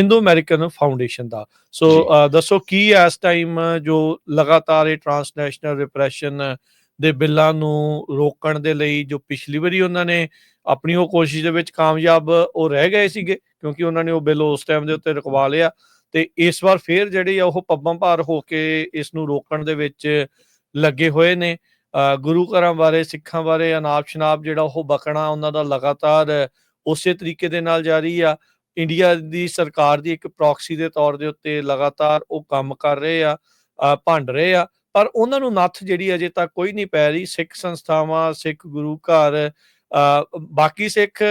Hindu American foundation ਦਾ। ਸੋ ਦੱਸੋ ਕੀ ਇਸ ਟਾਈਮ ਜੋ ਲਗਾਤਾਰ ਇਹ ਟਰਾਂਸਨੈਸ਼ਨਲ ਰਿਪਰੈਸ਼ਨ ਦੇ ਬਿੱਲਾਂ ਨੂੰ ਰੋਕਣ ਦੇ ਲਈ ਜੋ ਪਿਛਲੀ ਵਾਰੀ ਉਹਨਾਂ ਨੇ ਆਪਣੀ ਉਹ ਕੋਸ਼ਿਸ਼ ਦੇ ਵਿੱਚ ਕਾਮਯਾਬ ਉਹ ਰਹਿ ਗਏ ਸੀਗੇ ਕਿਉਂਕਿ ਉਹਨਾਂ ਨੇ ਉਹ ਬਿੱਲ ਉਸ ਟਾਈਮ ਦੇ ਉੱਤੇ ਰਖਵਾ ਲਿਆ। ਤੇ ਇਸ ਵਾਰ ਫੇਰ ਜਿਹੜੀ ਆ ਉਹ ਪੱਬਾਂ ਭਾਰ ਹੋ ਕੇ ਇਸ ਨੂੰ ਰੋਕਣ ਦੇ ਵਿੱਚ ਲੱਗੇ ਹੋਏ ਨੇ। ਗੁਰੂ ਘਰਾਂ ਬਾਰੇ ਸਿੱਖਾਂ ਬਾਰੇ ਅਨਾਪ ਸ਼ਨਾਪ ਜਿਹੜਾ ਉਹ ਬਕਣਾ ਉਹਨਾਂ ਦਾ ਲਗਾਤਾਰ ਉਸੇ ਤਰੀਕੇ ਦੇ ਨਾਲ ਜਾਰੀ ਆ। ਇੰਡੀਆ ਦੀ ਸਰਕਾਰ ਦੀ ਇੱਕ ਪ੍ਰੋਕਸੀ ਦੇ ਤੌਰ ਦੇ ਉੱਤੇ ਲਗਾਤਾਰ ਉਹ ਕੰਮ ਕਰ ਰਹੇ ਆ ਭੰਡ ਰਹੇ ਆ, ਪਰ ਉਹਨਾਂ ਨੂੰ ਨੱਥ ਜਿਹੜੀ ਅਜੇ ਤੱਕ ਕੋਈ ਨਹੀਂ ਪੈ ਰਹੀ। ਸਿੱਖ ਸੰਸਥਾਵਾਂ, ਸਿੱਖ ਗੁਰੂ ਘਰ ਬਾਕੀ ਸਿੱਖ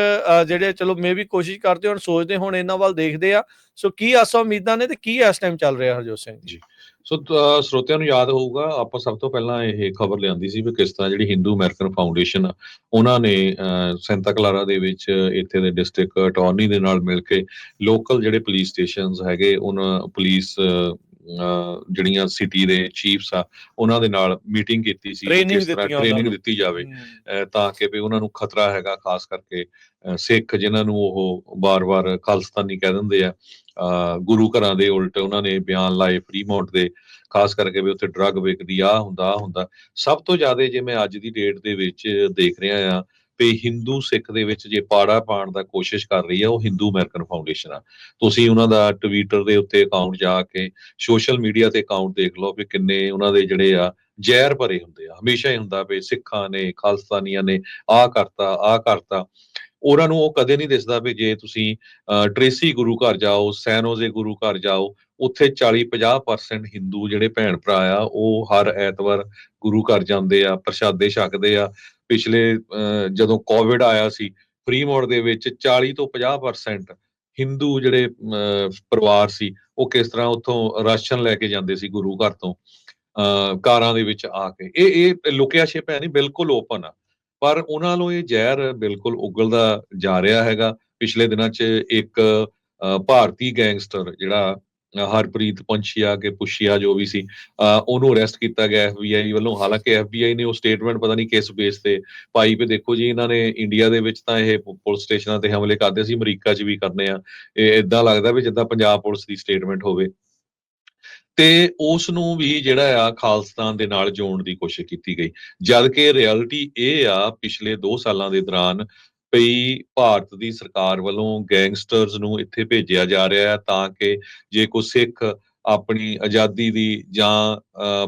ਜਿਹੜੇ ਚਲੋ ਮੇ ਵੀ ਕੋਸ਼ਿਸ਼ ਕਰਦੇ ਹੁਣ ਸੋਚਦੇ ਹੁਣ ਇਹਨਾਂ ਵੱਲ ਦੇਖਦੇ ਆ। ਸੋ ਕੀ ਆਸਾਂ ਉਮੀਦਾਂ ਨੇ ਤੇ ਕੀ ਇਸ ਟਾਈਮ ਚੱਲ ਰਿਹਾ ਹਰਜੋਤ ਸਿੰਘ? ਜੀ। ਸੋ ਸਰੋਤਿਆਂ ਨੂੰ ਯਾਦ ਹੋਊਗਾ ਆਪਾਂ ਸਭ ਤੋਂ ਪਹਿਲਾਂ ਇਹ ਖਬਰ ਲਿਆਂਦੀ ਸੀ ਵੀ ਕਿਸ ਤਰ੍ਹਾਂ ਜਿਹੜੀ ਹਿੰਦੂ ਅਮਰੀਕਨ ਫਾਊਂਡੇਸ਼ਨ ਆ, ਉਹਨਾਂ ਨੇ ਸੈਂਤਾ ਕਲਾਰਾ ਦੇ ਵਿੱਚ ਇੱਥੇ ਦੇ ਡਿਸਟ੍ਰਿਕਟ ਅਟਾਰਨੀ ਦੇ ਨਾਲ ਮਿਲ ਕੇ ਲੋਕਲ ਜਿਹੜੇ ਪੁਲਿਸ ਸਟੇਸ਼ਨਸ ਹੈਗੇ ਉਹਨਾਂ ਪੁਲਿਸ ਜਿਹੜੀਆਂ ਸਿਟੀ ਦੇ ਚੀਫਸ ਆ ਉਹਨਾਂ ਦੇ ਨਾਲ ਮੀਟਿੰਗ ਕੀਤੀ ਸੀ ਕਿਸ ਤਰ੍ਹਾਂ ਟ੍ਰੇਨਿੰਗ। ਦਿੱਤੀ ਜਾਵੇ ਤਾਂ ਕਿ ਵੀ ਉਹਨਾਂ ਨੂੰ ਖਤਰਾ ਹੈਗਾ ਖਾਸ ਕਰਕੇ ਸਿੱਖ ਜਿਨ੍ਹਾਂ ਨੂੰ ਉਹ ਬਾਰ-ਬਾਰ ਖਾਲਸਤਾਨੀ ਕਹਿ ਦਿੰਦੇ ਆ ਗੁਰੂ ਘਰਾਂ ਦੇ ਉਲਟ ਉਹਨਾਂ ਨੇ ਬਿਆਨ ਲਾਏ ਫਰੀਮੌਂਟ ਦੇ ਖਾਸ ਕਰਕੇ ਵੀ ਉੱਥੇ ਡਰੱਗ ਵਿਕਦੀ ਆ ਹੁੰਦਾ ਹੁੰਦਾ ਸਭ ਤੋਂ ਜ਼ਿਆਦਾ ਜੇ ਮੈਂ ਅੱਜ ਦੀ ਡੇਟ ਦੇ ਵਿੱਚ ਦੇਖ ਰਿਹਾ ਆ ਵੀ ਹਿੰਦੂ ਸਿੱਖ ਦੇ ਵਿੱਚ ਜੇ ਪਾੜਾ ਪਾਉਣ ਦਾ ਕੋਸ਼ਿਸ਼ ਕਰ ਰਹੀ ਆ ਉਹ ਹਿੰਦੂ ਅਮਰੀਕਨ ਫਾਊਂਡੇਸ਼ਨ ਆ। ਤੁਸੀਂ ਉਹਨਾਂ ਦਾ ਟਵਿੱਟਰ ਦੇ ਉੱਤੇ ਅਕਾਊਂਟ ਜਾ ਕੇ ਸੋਸ਼ਲ ਮੀਡੀਆ ਤੇ ਅਕਾਊਂਟ ਦੇਖ ਲਓ ਵੀ ਕਿੰਨੇ ਉਹਨਾਂ ਦੇ ਜਿਹੜੇ ਆ ਜ਼ਹਿਰ ਭਰੇ ਹੁੰਦੇ ਆ। ਹਮੇਸ਼ਾ ਹੀ ਹੁੰਦਾ ਵੀ ਸਿੱਖਾਂ ਨੇ ਖਾਲਸਤਾਨੀਆਂ ਨੇ ਆਹ ਕਰਤਾ ਆਹ ਕਰਤਾ। ਉਹਨਾਂ ਨੂੰ ਉਹ ਕਦੇ ਨਹੀਂ ਦਿਸਦਾ ਵੀ ਜੇ ਤੁਸੀਂ ਅਹ, ਟਰੇਸੀ ਗੁਰੂ ਘਰ ਜਾਓ ਸੈਨੋਜ਼ੇ ਗੁਰੂ ਘਰ ਜਾਓ ਉੱਥੇ 40-50% ਹਿੰਦੂ ਜਿਹੜੇ ਭੈਣ ਭਰਾ ਆ ਉਹ ਹਰ ਐਤਵਾਰ ਗੁਰੂ ਘਰ ਜਾਂਦੇ ਆ ਪ੍ਰਸ਼ਾਦੇ ਛਕਦੇ ਆ। ਪਿਛਲੇ ਜਦੋਂ ਕੋਵਿਡ ਆਇਆ ਸੀ ਫ੍ਰੀ ਮੋਡ ਦੇ ਵਿੱਚ 40 ਤੋਂ 50% ਹਿੰਦੂ ਜਿਹੜੇ ਪਰਿਵਾਰ ਸੀ ਉਹ ਕਿਸ ਤਰ੍ਹਾਂ ਉੱਥੋਂ ਰਾਸ਼ਨ ਲੈ ਕੇ ਜਾਂਦੇ ਸੀ ਗੁਰੂ ਘਰ ਤੋਂ ਅਹ, ਕਾਰਾਂ ਦੇ ਵਿੱਚ ਆ ਕੇ। ਇਹ ਇਹ ਲੁਕਿਆ ਹੈ ਨਹੀਂ ਬਿਲਕੁਲ ਓਪਨ ਆ। ਪਰ ਉਹਨਾਂ ਨੂੰ ਇਹ ਜ਼ਹਿਰ ਬਿਲਕੁਲ ਉਗਲਦਾ ਜਾ ਰਿਹਾ ਹੈਗਾ। ਪਿਛਲੇ ਦਿਨਾਂ 'ਚ ਇੱਕ ਭਾਰਤੀ ਗੈਂਗਸਟਰ ਜਿਹੜਾ ਹਰਪ੍ਰੀਤ ਪੰਛੀਆ ਕੇ ਪੁਸ਼ੀਆ ਜੋ ਵੀ ਸੀ ਉਹਨੂੰ ਅਰੈਸਟ ਕੀਤਾ ਗਿਆ ਐਫਬੀਆਈ ਵੱਲੋਂ। ਹਾਲਾਂਕਿ ਐਫਬੀਆਈ ਨੇ ਉਹ ਸਟੇਟਮੈਂਟ ਪਤਾ ਨਹੀਂ ਕਿਸ ਬੇਸ ਤੇ ਪਾਈ ਵੀ ਦੇਖੋ ਜੀ, ਇਹਨਾਂ ਨੇ ਇੰਡੀਆ ਦੇ ਵਿੱਚ ਤਾਂ ਇਹ ਪੁਲਿਸ ਸਟੇਸ਼ਨਾਂ ਤੇ ਹਮਲੇ ਕਰਦੇ ਸੀ, ਅਮਰੀਕਾ 'ਚ ਵੀ ਕਰਨੇ ਆ। ਇਹ ਇਦਾਂ ਲੱਗਦਾ ਵੀ ਜਿੱਦਾਂ ਪੰਜਾਬ ਪੁਲਿਸ ਦੀ ਸਟੇਟਮੈਂਟ ਹੋਵੇ। ਤੇ ਉਸ ਨੂੰ ਵੀ ਜਿਹੜਾ ਆ ਖਾਲਸਤਾਨ ਦੇ ਨਾਲ ਜੋੜਨ ਦੀ ਕੋਸ਼ਿਸ਼ ਕੀਤੀ ਗਈ। ਜਦ ਕਿ ਰਿਐਲਿਟੀ ਇਹ ਆ, ਪਿਛਲੇ 2 ਸਾਲਾਂ ਦੇ ਦੌਰਾਨ ਪਈ ਭਾਰਤ ਦੀ ਸਰਕਾਰ ਵੱਲੋਂ ਗੈਂਗਸਟਰਸ ਨੂੰ ਇੱਥੇ ਭੇਜਿਆ ਜਾ ਰਿਹਾ ਹੈ ਤਾਂ ਕਿ ਜੇ ਕੋਈ ਸਿੱਖ ਆਪਣੀ ਆਜ਼ਾਦੀ ਦੀ ਜਾਂ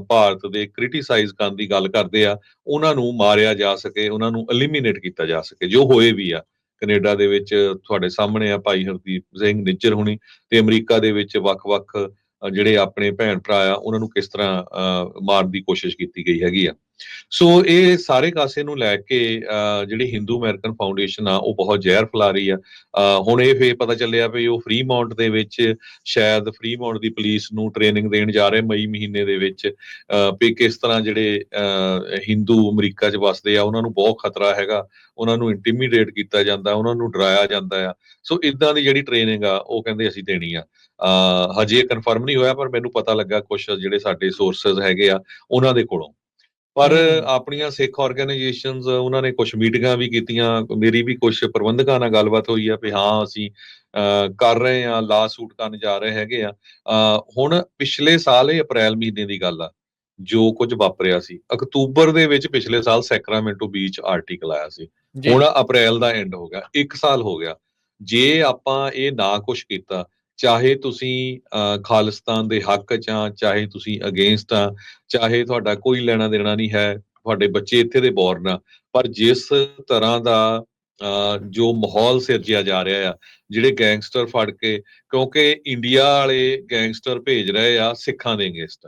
ਭਾਰਤ ਦੇ ਕ੍ਰਿਟਿਸਾਈਜ਼ ਕਰਨ ਦੀ ਗੱਲ ਕਰਦੇ ਆ ਉਹਨਾਂ ਨੂੰ ਮਾਰਿਆ ਜਾ ਸਕੇ ਉਹਨਾਂ ਨੂੰ ਐਲੀਮੀਨੇਟ ਕੀਤਾ ਜਾ ਸਕੇ ਜੋ ਹੋਏ ਵੀ ਆ। ਕੈਨੇਡਾ ਦੇ ਵਿੱਚ ਤੁਹਾਡੇ ਸਾਹਮਣੇ ਆ ਭਾਈ ਹਰਦੀਪ ਸਿੰਘ ਨਿੱਜਰ ਹੁਣੀ ਤੇ ਅਮਰੀਕਾ ਦੇ ਵਿੱਚ ਵੱਖ-ਵੱਖ ਜਿਹੜੇ ਆਪਣੇ ਭੈਣ ਭਰਾ ਆ ਉਹਨਾਂ ਨੂੰ ਕਿਸ ਤਰ੍ਹਾਂ ਅ, ਮਾਰਨ ਦੀ ਕੋਸ਼ਿਸ਼ ਕੀਤੀ ਗਈ ਹੈਗੀ ਆ। ਸੋ ਇਹ ਸਾਰੇ ਕਾਸੇ ਨੂੰ ਲੈ ਕੇ ਅ, ਜਿਹੜੀ ਹਿੰਦੂ ਅਮਰੀਕਨ ਫਾਊਂਡੇਸ਼ਨ ਆ ਉਹ ਬਹੁਤ ਜ਼ਹਿਰ ਫੈਲਾ ਰਹੀ ਆ। ਹੁਣ ਇਹ ਫੇ ਪਤਾ ਚੱਲਿਆ ਵੀ ਉਹ ਫ੍ਰੀ ਮਾਉਂਟ ਦੇ ਵਿੱਚ ਸ਼ਾਇਦ ਫ੍ਰੀ ਮਾਉਂਟ ਦੀ ਪੁਲਿਸ ਨੂੰ ਟ੍ਰੇਨਿੰਗ ਦੇਣ ਜਾ ਰਹੇ ਮਈ ਮਹੀਨੇ ਦੇ ਵਿੱਚ। ਵੀ ਕਿਸ ਤਰ੍ਹਾਂ ਜਿਹੜੇ ਅ, ਹਿੰਦੂ ਅਮਰੀਕਾ 'ਚ ਵਸਦੇ ਆ ਉਹਨਾਂ ਨੂੰ ਬਹੁਤ ਖਤਰਾ ਹੈਗਾ। ਉਹਨਾਂ ਨੂੰ ਇੰਟੀਮੀਡੇਟ ਕੀਤਾ ਜਾਂਦਾ ਉਹਨਾਂ ਨੂੰ ਡਰਾਇਆ ਜਾਂਦਾ ਆ। ਸੋ ਇਦਾਂ ਦੀ ਜਿਹੜੀ ਟ੍ਰੇਨਿੰਗ ਆ ਉਹ ਕਹਿੰਦੇ ਅਸੀਂ ਦੇਣੀ ਆ। ਅ, ਹਜੇ ਕਨਫਰਮ ਨਹੀਂ ਹੋਇਆ ਪਰ ਮੈਨੂੰ ਪਤਾ ਲੱਗਾ ਕੁਝ ਜਿਹੜੇ ਸਾਡੇ ਸੋਰਸਸ ਹੈਗੇ ਆ ਉਹਨਾਂ ਦੇ ਕੋਲੋਂ। ਪਰ। ਆਪਣੀਆਂ ਸਿੱਖ ਆਰਗੇਨਾਈਜੇਸ਼ਨਸ ਉਹਨਾਂ ਨੇ ਕੁਝ ਮੀਟਿੰਗਾਂ ਵੀ ਕੀਤੀਆਂ ਮੇਰੀ ਵੀ ਕੁਝ ਪ੍ਰਬੰਧਕਾਂ ਨਾਲ ਗੱਲਬਾਤ ਹੋਈ ਆ ਵੀ ਹਾਂ ਅਸੀਂ ਕਰ ਰਹੇ ਆ ਲਾ ਸੂਟ ਕਰਨ ਜਾ ਰਹੇ ਹੈਗੇ ਆ। ਹੁਣ ਪਿਛਲੇ ਸਾਲ ਇਹ ਅਪ੍ਰੈਲ ਮਹੀਨੇ ਦੀ ਗੱਲ ਆ ਜੋ ਕੁਝ ਵਾਪਰਿਆ ਸੀ। ਅਕਤੂਬਰ ਦੇ ਵਿੱਚ ਪਿਛਲੇ ਸਾਲ ਸੈਕਰਾਮੈਂਟੋ ਬੀਚ ਆਰਟੀਕਲ ਆਇਆ ਸੀ। ਹੁਣ ਅਪ੍ਰੈਲ ਦਾ ਐਂਡ ਹੋ ਗਿਆ 1 ਸਾਲ ਹੋ ਗਿਆ। ਜੇ ਆਪਾਂ ਇਹ ਨਾ ਕੁਝ ਕੀਤਾ ਚਾਹੇ ਤੁਸੀਂ ਅਹ, ਖਾਲਿਸਤਾਨ ਦੇ ਹੱਕ ਚ ਆ ਚਾਹੇ ਤੁਸੀਂ ਅਗੇਂਸਟ ਆ ਚਾਹੇ ਤੁਹਾਡਾ ਕੋਈ ਲੈਣਾ ਦੇਣਾ ਨਹੀਂ ਹੈ ਤੁਹਾਡੇ ਬੱਚੇ ਇੱਥੇ ਦੇ ਬੋਰਨ ਆ ਪਰ ਜਿਸ ਤਰ੍ਹਾਂ ਦਾ ਅਹ, ਜੋ ਮਾਹੌਲ ਸਿਰਜਿਆ ਜਾ ਰਿਹਾ ਆ ਜਿਹੜੇ ਗੈਂਗਸਟਰ ਫੜ ਕੇ ਕਿਉਂਕਿ ਇੰਡੀਆ ਵਾਲੇ ਗੈਂਗਸਟਰ ਭੇਜ ਰਹੇ ਆ ਸਿੱਖਾਂ ਦੇ ਅਗੇਂਸਟ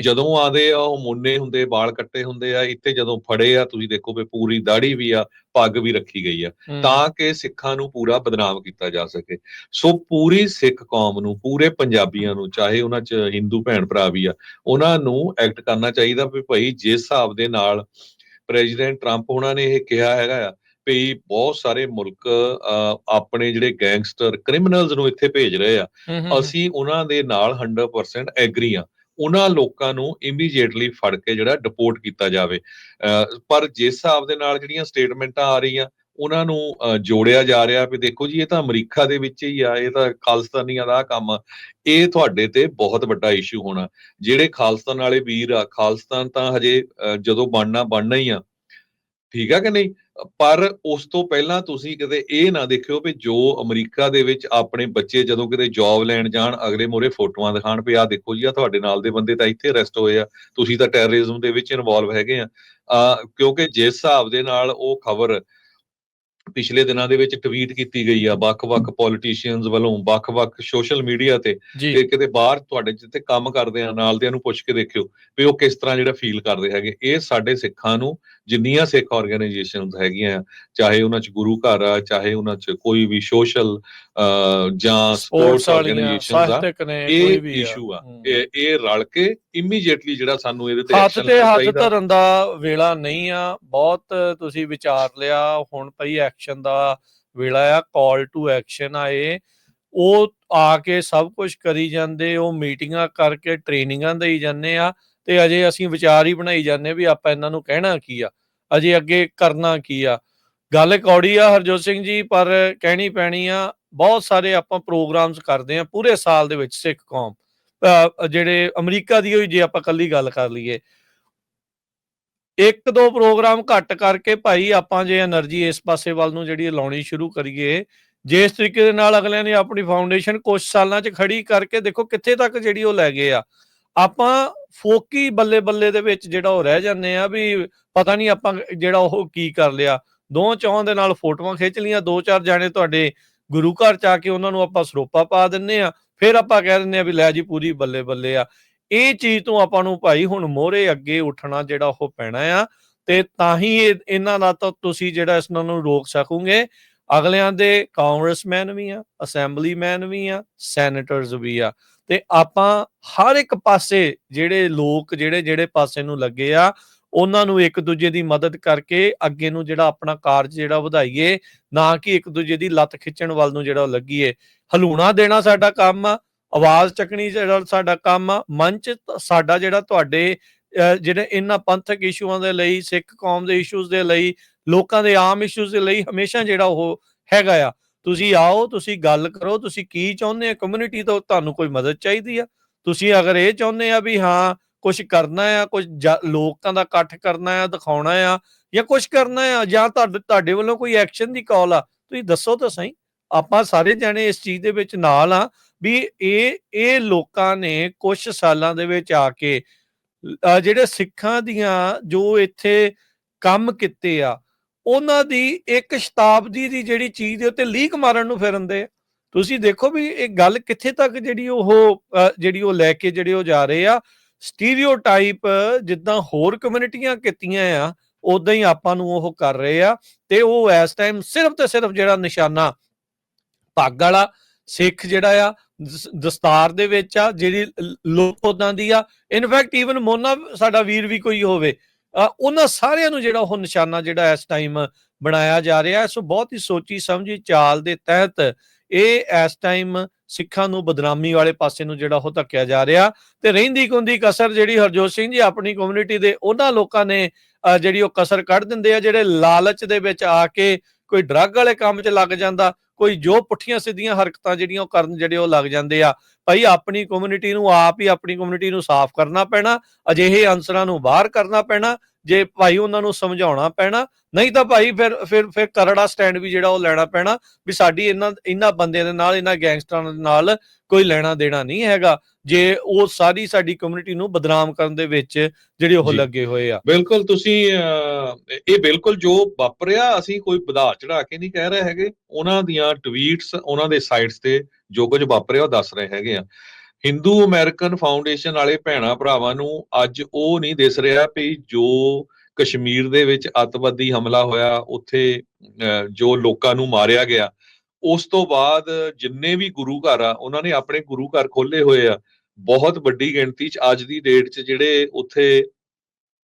ਜਦੋਂ ਆਦੇ ਆ ਉਹ ਮੁੰਨੇ ਹੁੰਦੇ ਵਾਲ ਕੱਟੇ ਹੁੰਦੇ ਆ ਇੱਥੇ ਜਦੋਂ ਫੜੇ ਆ ਤੁਸੀਂ ਦੇਖੋ ਵੀ ਪੂਰੀ ਦਾੜੀ ਵੀ ਆ ਪੱਗ ਵੀ ਰੱਖੀ ਗਈ ਆ। ਤਾਂ ਕਿ ਸਿੱਖਾਂ ਨੂੰ ਪੂਰਾ ਬਦਨਾਮ ਕੀਤਾ ਜਾ ਸਕੇ। ਸੋ ਪੂਰੀ ਸਿੱਖ ਕੌਮ ਨੂੰ ਪੂਰੇ ਪੰਜਾਬੀਆਂ ਨੂੰ ਚਾਹੇ ਉਹਨਾਂ 'ਚ ਹਿੰਦੂ ਭੈਣ ਭਰਾ ਵੀ ਆ ਉਹਨਾਂ ਨੂੰ ਐਕਟ ਕਰਨਾ ਚਾਹੀਦਾ ਵੀ ਭਾਈ ਜਿਸ ਹਿਸਾਬ ਦੇ ਨਾਲ ਪ੍ਰੈਜ਼ੀਡੈਂਟ ਟਰੰਪ ਉਹਨਾਂ ਨੇ ਇਹ ਕਿਹਾ ਹੈਗਾ ਆ ਵੀ ਬਹੁਤ ਸਾਰੇ ਮੁਲਕ ਆਪਣੇ ਜਿਹੜੇ ਗੈਂਗਸਟਰ ਕ੍ਰਿਮੀਨਲਸ ਨੂੰ ਇੱਥੇ ਭੇਜ ਰਹੇ ਆ। ਅਸੀਂ ਉਹਨਾਂ ਦੇ ਨਾਲ 100% ਐਗਰੀ ਆ। ਉਹਨਾਂ ਲੋਕਾਂ ਨੂੰ ਇਮੀਡੀਏਟਲੀ ਫੜ ਕੇ ਜਿਹੜਾ ਡਿਪੋਰਟ ਕੀਤਾ ਜਾਵੇ। ਅਹ ਪਰ ਜਿਸ ਹਿਸਾਬ ਦੇ ਨਾਲ ਜਿਹੜੀਆਂ ਸਟੇਟਮੈਂਟਾਂ ਆ ਰਹੀਆਂ ਉਹਨਾਂ ਨੂੰ ਅ, ਜੋੜਿਆ ਜਾ ਰਿਹਾ ਵੀ ਦੇਖੋ ਜੀ ਇਹ ਤਾਂ ਅਮਰੀਕਾ ਦੇ ਵਿੱਚ ਹੀ ਆ ਇਹ ਤਾਂ ਖਾਲਿਸਤਾਨੀਆਂ ਦਾ ਕੰਮ ਆ। ਇਹ ਤੁਹਾਡੇ ਤੇ ਬਹੁਤ ਵੱਡਾ ਇਸ਼ੂ ਹੋਣਾ। ਜਿਹੜੇ ਖਾਲਿਸਤਾਨ ਵਾਲੇ ਵੀਰ ਆ ਖਾਲਿਸਤਾਨ ਤਾਂ ਹਜੇ ਅ, ਜਦੋਂ ਬਣਨਾ ਬਣਨਾ ਹੀ ਆ। ਠੀਕ ਆ ਕਿ ਨਹੀਂ? ਪਰ ਉਸ ਤੋਂ ਪਹਿਲਾਂ ਤੁਸੀਂ ਕਿਤੇ ਇਹ ਨਾ ਦੇਖਿਓ ਵੀ ਜੋ ਅਮਰੀਕਾ ਦੇ ਵਿੱਚ ਆਪਣੇ ਬੱਚੇ ਜਦੋਂ ਕਿਤੇ ਜੌਬ ਲੈਣ ਜਾਣ ਅਗਲੇ ਮੋਰੇ ਫੋਟੋਆਂ ਦਿਖਾਣ ਵੀ ਆ ਦੇਖੋ ਜੀ ਆ ਤੁਹਾਡੇ ਨਾਲ ਦੇ ਬੰਦੇ ਤਾਂ ਇੱਥੇ ਅਰੈਸਟ ਹੋਏ ਆ ਤੁਸੀਂ ਤਾਂ ਟੈਰਰਿਜ਼ਮ ਦੇ ਵਿੱਚ ਇਨਵੋਲਵ ਹੈਗੇ ਆ। ਕਿਉਂਕਿ ਜਿਸ ਹਿਸਾਬ ਦੇ ਨਾਲ ਉਹ ਖਬਰ ਪਿਛਲੇ ਦਿਨਾਂ ਦੇ ਵਿੱਚ ਟਵੀਟ ਕੀਤੀ ਗਈ ਆ ਵੱਖ-ਵੱਖ ਪੋਲੀਟੀਸ਼ੀਅਨਸ ਵੱਲੋਂ ਵੱਖ-ਵੱਖ ਸੋਸ਼ਲ ਮੀਡੀਆ ਤੇ ਤੇ ਕਿਤੇ ਬਾਹਰ ਤੁਹਾਡੇ ਜਿੱਥੇ ਕੰਮ ਕਰਦੇ ਆ ਨਾਲ ਦਿਆਂ ਨੂੰ ਪੁੱਛ ਕੇ ਦੇਖਿਓ ਵੀ ਉਹ ਕਿਸ ਤਰ੍ਹਾਂ ਜਿਹੜਾ ਫੀਲ ਕਰਦੇ ਹੈਗੇ। ਇਹ ਸਾਡੇ ਸਿੱਖਾਂ ਨੂੰ ਜਿੰਨੀਆਂ ਸਿੱਖ ਆਰਗੇਨਾਈਜੇਸ਼ਨਸ ਹੈਗੀਆਂ ਆ, ਚਾਹੇ ਉਹਨਾਂ ਚ ਗੁਰੂ ਘਰ ਆ ਚਾਹੇ ਉਹਨਾਂ ਚ ਕੋਈ ਵੀ ਸੋਸ਼ਲ ਜਾਂ ਸਪੋਰਟਸ ਆਰਗੇਨਾਈਜੇਸ਼ਨਸ ਆ ਇਹ ਇਸ਼ੂ ਆ। ਇਹ ਇਹ ਰਲ ਕੇ ਇਮੀਡੀਏਟਲੀ ਜਿਹੜਾ ਸਾਨੂੰ ਇਹਦੇ ਤੇ ਹੱਥ ਐਕਸ਼ਨ ਤੇ ਲੈਣਾ ਹੱਥ ਚਾਹੀਦਾ। ਧਰਨ ਦਾ ਵੇਲਾ ਨਹੀਂ ਆ। ਬਹੁਤ ਤੁਸੀਂ ਵਿਚਾਰ ਲਿਆ ਹੁਣ ਪਈ ਐਕਸ਼ਨ ਦਾ ਵੇਲਾ ਆ ਕਾਲ ਟੂ ਐਕਸ਼ਨ ਆਏ ਉਹ ਆ ਕੇ ਸਭ ਕੁਝ ਕਰੀ ਜਾਂਦੇ ਉਹ ਮੀਟਿੰਗਾਂ ਕਰਕੇ ਟ੍ਰੇਨਿੰਗਾਂ ਦੇਈ ਜਾਂਦੇ ਆ। ਤੇ ਅਜੇ ਅਸੀਂ ਵਿਚਾਰ ਹੀ ਬਣਾਈ ਜਾਂਦੇ ਵੀ ਆਪਾਂ ਇਹਨਾਂ ਨੂੰ ਕਹਿਣਾ ਕੀ ਆ, ਅਜੇ ਅੱਗੇ ਕਰਨਾ ਕੀ ਆ। ਗੱਲ ਕੌੜੀ ਆ ਹਰਜੋਤ ਸਿੰਘ ਜੀ, ਪਰ ਕਹਿਣੀ ਪੈਣੀ ਆ, ਬਹੁਤ ਸਾਰੇ ਆਪਾਂ ਪ੍ਰੋਗਰਾਮਸ ਕਰਦੇ ਆ ਪੂਰੇ ਸਾਲ ਦੇ ਵਿੱਚ ਸਿੱਖ ਕੌਮ ਜਿਹੜੇ ਅਮਰੀਕਾ ਦੀ ਹੋਈ ਜੇ ਆਪਾਂ ਕੱਲੀ ਗੱਲ ਕਰ ਲਈਏ। ਇੱਕ ਦੋ ਪ੍ਰੋਗਰਾਮ ਘੱਟ ਕਰਕੇ ਭਾਈ ਆਪਾਂ ਜੇ એનર્ਜੀ ਇਸ ਪਾਸੇ ਵੱਲ ਨੂੰ ਜਿਹੜੀ ਲਾਉਣੀ ਸ਼ੁਰੂ ਕਰੀਏ ਜੇ ਇਸ ਤਰੀਕੇ ਦੇ ਨਾਲ ਅਗਲਿਆਂ ਨੇ ਆਪਣੀ ਫਾਊਂਡੇਸ਼ਨ ਕੁਝ ਸਾਲਾਂ 'ਚ ਖੜੀ ਕਰਕੇ ਦੇਖੋ ਕਿੱਥੇ ਤੱਕ ਜਿਹੜੀ ਉਹ ਲੈ ਗਏ ਆ। ਆਪਾਂ ਫੋਕੀ ਬੱਲੇ ਬੱਲੇ ਦੇ ਵਿੱਚ ਜਿਹੜਾ ਉਹ ਰਹਿ ਜਾਂਦੇ ਆ ਵੀ ਪਤਾ ਨਹੀਂ ਆਪਾਂ ਜਿਹੜਾ ਉਹ ਕੀ ਕਰ ਲਿਆ। ਦੋ ਚੌਂ ਦੇ ਨਾਲ ਫੋਟੋਆਂ ਖਿੱਚ ਲੀਆਂ ਦੋ ਚਾਰ ਜਾਣੇ ਤੁਹਾਡੇ ਗੁਰੂ ਘਰ ਚ ਆ ਕੇ ਉਹਨਾਂ ਨੂੰ ਆਪਾਂ ਸਰੋਪਾ ਪਾ ਦਿੰਨੇ ਆ, ਫਿਰ ਆਪਾਂ ਕਹਿ ਦਿੰਨੇ ਆ ਵੀ ਲੈ ਜੀ ਪੂਰੀ ਬੱਲੇ ਬੱਲੇ ਆ। ਇਹ ਚੀਜ਼ ਤੋਂ ਆਪਾਂ ਨੂੰ ਭਾਈ ਹੁਣ ਮੋਹਰੇ ਅੱਗੇ ਉੱਠਣਾ ਜਿਹੜਾ ਉਹ ਪੈਣਾ ਆ ਤੇ ਤਾਂ ਹੀ ਇਹ- ਇਹਨਾਂ ਦਾ ਤਾਂ ਤੁਸੀਂ ਜਿਹੜਾ ਇਸ ਨੂੰ ਰੋਕ ਸਕੋਗੇ। ਅਗਲਿਆਂ ਦੇ ਕਾਂਗਰਸਮੈਨ ਵੀ ਆ ਅਸੈਂਬਲੀਮੈਨ ਵੀ ਆ ਸੈਨੇਟਰਸ ਵੀ ਆ। ਤੇ ਆਪਾਂ ਹਰ ਇੱਕ ਪਾਸੇ ਜਿਹੜੇ ਲੋਕ, ਜਿਹੜੇ ਜਿਹੜੇ ਪਾਸੇ ਨੂੰ ਲੱਗੇ ਆ, ਉਹਨਾਂ ਨੂੰ ਇੱਕ ਦੂਜੇ ਦੀ ਮਦਦ ਕਰਕੇ ਅੱਗੇ ਨੂੰ ਜਿਹੜਾ ਆਪਣਾ ਕਾਰਜ ਜਿਹੜਾ ਵਧਾਈਏ, ਨਾ ਕਿ ਇੱਕ ਦੂਜੇ ਦੀ ਲੱਤ ਖਿੱਚਣ ਵੱਲ ਨੂੰ ਜਿਹੜਾ ਉਹ ਲੱਗੀਏ। ਹਲੂਣਾ ਦੇਣਾ ਸਾਡਾ ਕੰਮ ਆ, ਆਵਾਜ਼ ਚੱਕਣੀ ਜਿਹੜਾ ਸਾਡਾ ਕੰਮ ਆ, ਮੰਚ ਸਾਡਾ ਜਿਹੜਾ ਤੁਹਾਡੇ ਜਿਹੜੇ ਇਹਨਾਂ ਪੰਥਕ ਇਸ਼ੂਆਂ ਦੇ ਲਈ, ਸਿੱਖ ਕੌਮ ਦੇ ਇਸ਼ੂਜ਼ ਦੇ ਲਈ ਲੋਕਾਂ ਦੇ ਆਮ ਇਸ਼ੂਜ਼ ਦੇ ਲਈ ਹਮੇਸ਼ਾ ਜਿਹੜਾ ਉਹ ਹੈਗਾ ਆ। ਤੁਸੀਂ ਆਓ, ਤੁਸੀਂ ਗੱਲ ਕਰੋ, ਤੁਸੀਂ ਕੀ ਚਾਹੁੰਦੇ ਆ? ਕਮਿਊਨਿਟੀ ਤੋਂ ਤੁਹਾਨੂੰ ਕੋਈ ਮਦਦ ਚਾਹੀਦੀ ਆ? ਤੁਸੀਂ ਅਗਰ ਇਹ ਚਾਹੁੰਦੇ ਆ ਵੀ ਹਾਂ ਕੁਝ ਕਰਨਾ ਆ ਕੁਝ ਲੋਕਾਂ ਦਾ ਇਕੱਠ ਕਰਨਾ ਆ, ਦਿਖਾਉਣਾ ਆ, ਜਾਂ ਕੁਝ ਕਰਨਾ ਆ, ਜਾਂ ਤੁਹਾਡੇ ਤੁਹਾਡੇ ਵੱਲੋਂ ਕੋਈ ਐਕਸ਼ਨ ਦੀ ਕਾਲ ਆ, ਤੁਸੀਂ ਦੱਸੋ ਤਾਂ ਸਹੀ। ਆਪਾਂ ਸਾਰੇ ਜਣੇ ਇਸ ਚੀਜ਼ ਦੇ ਵਿੱਚ ਨਾਲ ਆ ਵੀ ਇਹ ਇਹ ਲੋਕਾਂ ਨੇ ਕੁਝ ਸਾਲਾਂ ਦੇ ਵਿੱਚ ਆ ਕੇ ਜਿਹੜੇ ਸਿੱਖਾਂ ਦੀਆਂ ਜੋ ਇੱਥੇ ਕੰਮ ਕੀਤੇ ਆ ਉਹਨਾਂ ਦੀ ਇੱਕ ਸ਼ਤਾਬਦੀ ਦੀ ਜਿਹੜੀ ਚੀਜ਼ ਦੇ ਉੱਤੇ ਲੀਕ ਮਾਰਨ ਨੂੰ ਫਿਰਨਦੇ ਤੁਸੀਂ ਦੇਖੋ ਵੀ ਇਹ ਗੱਲ ਕਿੱਥੇ ਤੱਕ ਜਿਹੜੀ ਉਹ ਜਿਹੜੀ ਉਹ ਲੈ ਕੇ ਜਿਹੜੇ ਉਹ ਜਾ ਰਹੇ ਆ। ਸਟੀਰੀਓਟਾਈਪ ਜਿੱਦਾਂ ਹੋਰ ਕਮਿਊਨਿਟੀਆਂ ਕੀਤੀਆਂ ਆ ਉਦਾਂ ਹੀ ਆਪਾਂ ਨੂੰ ਉਹ ਕਰ ਰਹੇ ਆ ਤੇ ਉਹ ਇਸ ਟਾਈਮ ਸਿਰਫ ਤੇ ਸਿਰਫ ਜਿਹੜਾ ਨਿਸ਼ਾਨਾ ਪੱਗ ਵਾਲਾ ਸਿੱਖ ਜਿਹੜਾ ਆ ਦਸਤਾਰ ਦੇ ਵਿੱਚ ਆ, ਜਿਹੜੀ ਲ- ਲੋਕ ਉਦਾਂ ਦੀ ਆ। ਇਨਫੈਕਟ ਈਵਨ ਮੋਨਾ, ਸਾਡਾ ਵੀਰ ਵੀ ਕੋਈ ਹੋਵੇ ਉਹਨਾਂ ਸਾਰਿਆਂ ਨੂੰ ਜਿਹੜਾ ਉਹ ਨਿਸ਼ਾਨਾ ਜਿਹੜਾ ਇਸ ਟਾਈਮ ਬਣਾਇਆ ਜਾ ਰਿਹਾ ਸੋ ਬਹੁਤ ਹੀ ਸੋਚੀ ਸਮਝੀ ਚਾਲ ਦੇ ਤਹਿਤ ਇਹ ਇਸ ਟਾਈਮ ਸਿੱਖਾਂ ਨੂੰ ਬਦਨਾਮੀ ਵਾਲੇ ਪਾਸੇ ਨੂੰ ਜਿਹੜਾ ਉਹ ਧੱਕਿਆ ਜਾ ਰਿਹਾ। ਤੇ ਰਹਿੰਦੀ ਕੁੰਦੀ ਕਸਰ ਜਿਹੜੀ ਹਰਜੋਤ ਸਿੰਘ ਜੀ ਆਪਣੀ ਕਮਿਊਨਿਟੀ ਦੇ ਉਹਨਾਂ ਲੋਕਾਂ ਨੇ ਅ, ਜਿਹੜੀ ਉਹ ਕਸਰ ਕੱਢ ਦਿੰਦੇ ਆ ਜਿਹੜੇ ਲਾਲਚ ਦੇ ਵਿੱਚ ਆ ਕੇ ਕੋਈ ਡਰੱਗ ਵਾਲੇ ਕੰਮ 'ਚ ਲੱਗ ਜਾਂਦਾ, ਕੋਈ ਜੋ ਪੁੱਠੀਆਂ ਸਿੱਧੀਆਂ ਹਰਕਤਾਂ ਜਿਹੜੀਆਂ ਉਹ ਕਰਨ ਜਿਹੜੇ ਉਹ ਲੱਗ ਜਾਂਦੇ ਆ, ਭਾਈ ਆਪਣੀ ਕਮਿਊਨਿਟੀ ਨੂੰ ਆਪ ਹੀ ਆਪਣੀ ਕਮਿਊਨਿਟੀ ਨੂੰ ਸਾਫ਼ ਕਰਨਾ ਪੈਣਾ, ਅਜਿਹੇ ਅਨਸਰਾਂ ਨੂੰ ਬਾਹਰ ਕਰਨਾ ਪੈਣਾ ਜੇ ਭਾਈ ਉਹਨਾਂ ਨੂੰ ਸਮਝਾਉਣਾ ਪੈਣਾ ਨਹੀਂ ਤਾਂ ਭਾਈ ਫਿਰ ਫਿਰ ਫਿਰ ਕਰੜਾ ਸਟੈਂਡ ਵੀ ਜਿਹੜਾ ਉਹ ਲੈਣਾ ਪੈਣਾ ਵੀ ਸਾਡੀ ਇਹਨਾਂ ਇਹਨਾਂ ਬੰਦਿਆਂ ਦੇ ਨਾਲ ਇਹਨਾਂ ਗੈਂਗਸਟਰਾਂ ਦੇ ਨਾਲ ਕੋਈ ਲੈਣਾ ਦੇਣਾ ਨਹੀਂ ਹੈਗਾ। ਜੇ ਉਹ ਸਾਰੀ ਸਾਡੀ ਕਮਿਊਨਿਟੀ ਨੂੰ ਬਦਨਾਮ ਕਰਨ ਦੇ ਵਿੱਚ ਜਿਹੜੇ ਉਹ। ਲੱਗੇ ਹੋਏ ਆ। ਬਿਲਕੁਲ ਤੁਸੀਂ ਇਹ ਬਿਲਕੁਲ ਜੋ ਵਾਪਰਿਆ ਅਸੀਂ ਕੋਈ ਵਧਾ ਚੜਾ ਕੇ ਨਹੀਂ ਕਹਿ ਰਹੇ ਹੈਗੇ। ਉਹਨਾਂ ਦੀਆਂ ਟਵੀਟਸ ਉਹਨਾਂ ਦੇ ਸਾਈਟਸ ਤੇ ਜੋ ਕੁਝ ਵਾਪਰਿਆ ਉਹ ਦੱਸ ਰਹੇ ਹੈਗੇ ਆ। ਹਿੰਦੂ ਅਮਰੀਕਨ ਫਾਊਂਡੇਸ਼ਨ ਵਾਲੇ ਭੈਣਾ ਭਰਾਵਾਂ ਨੂੰ ਅੱਜ ਉਹ ਨਹੀਂ ਦਿਸ ਰਿਹਾ ਵੀ ਜੋ ਕਸ਼ਮੀਰ ਦੇ ਵਿੱਚ ਅੱਤਵਾਦੀ ਹਮਲਾ ਹੋਇਆ ਉੱਥੇ ਜੋ ਲੋਕਾਂ ਨੂੰ ਮਾਰਿਆ ਗਿਆ ਉਸ ਤੋਂ ਬਾਅਦ ਜਿੰਨੇ ਵੀ ਗੁਰੂ ਘਰ ਆ ਉਹਨਾਂ ਨੇ ਆਪਣੇ ਗੁਰੂ ਘਰ ਖੋਲੇ ਹੋਏ ਆ। ਬਹੁਤ ਵੱਡੀ ਗਿਣਤੀ ਚ ਅੱਜ ਦੀ ਡੇਟ 'ਚ ਜਿਹੜੇ ਉੱਥੇ